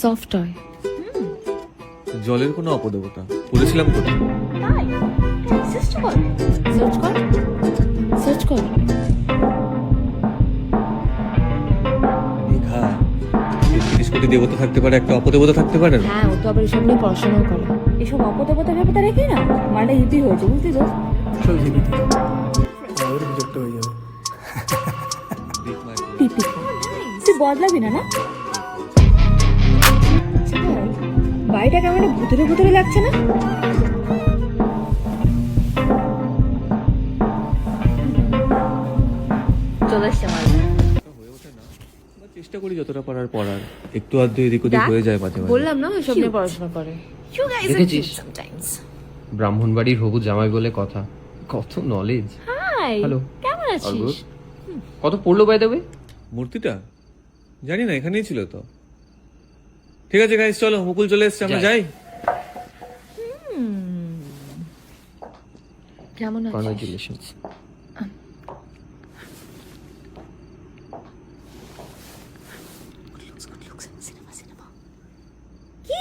Soft হয় জলের কোনো অপদেবতা। পড়েছিলাম কোথায়? তাই? সার্চ কর সার্চ কর। সার্চ কর। মেঘা তিরিশ কোটি দেবতা থাকতে পারে একটা অপদেবতা থাকতে পারে না? হ্যাঁ ও তো আবার এসব নিয়ে পড়াশোনাও করে। এসব অপদেবতা রেখে না? মালটা হিপি হয়েছে বুঝলি তো? সব বদলাবি না না? বাড়িটা কেমন ভুতুরে ভুতুরে লাগছে না? চলে এসছে চেষ্টা করি যতটা পারার পড়ার। একটু আধটু এদিক ওদিক হয়ে যায় মাঝে মাঝে। বললাম না ও এসব নিয়ে পড়াশোনা করে। ইউ গাইস আর দেখেছিস? কিউট সামটাইমস ব্রাহ্মণবাড়ির হবু জামাই বলে কথা। কত নলেজ হাই হ্যালো কেমন আছিস? কত পড়ল বাই দেবে মূর্তিটা? জানি না এখানেই ছিল তো। ঠিক আছে গাইস চলো মুকুল চলে এসছে আমরা যাই। কেমন কি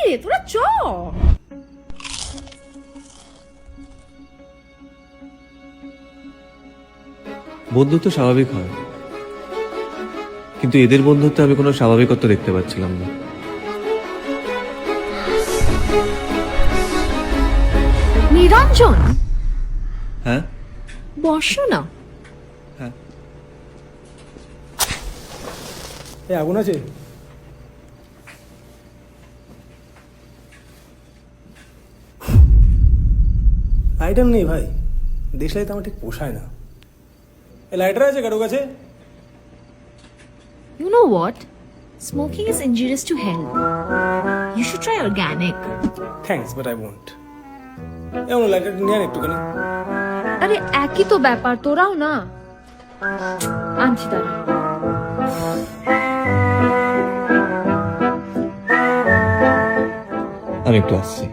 রে তোরা চ। বন্ধুত্ব স্বাভাবিক হয়। কিন্তু এদের বন্ধুত্বে আমি কোনো স্বাভাবিকত্ব দেখতে পাচ্ছিলাম না। নিরঞ্জন? হ্যাঁ? বসো না। হ্যাঁ। এই আগুন আছে? লাইটার নেই ভাই। দেশলাই তো আমার ঠিক পোষায় না। এই লাইটার আছে কারও কাছে? You know what? Smoking is injurious to health. You should try organic. Thanks but I want এমন লাইটার নিয়ে আন একটুখানি আরে একই তো ব্যাপার তোরাও না আনছি দাঁড়া আমি একটু আসছি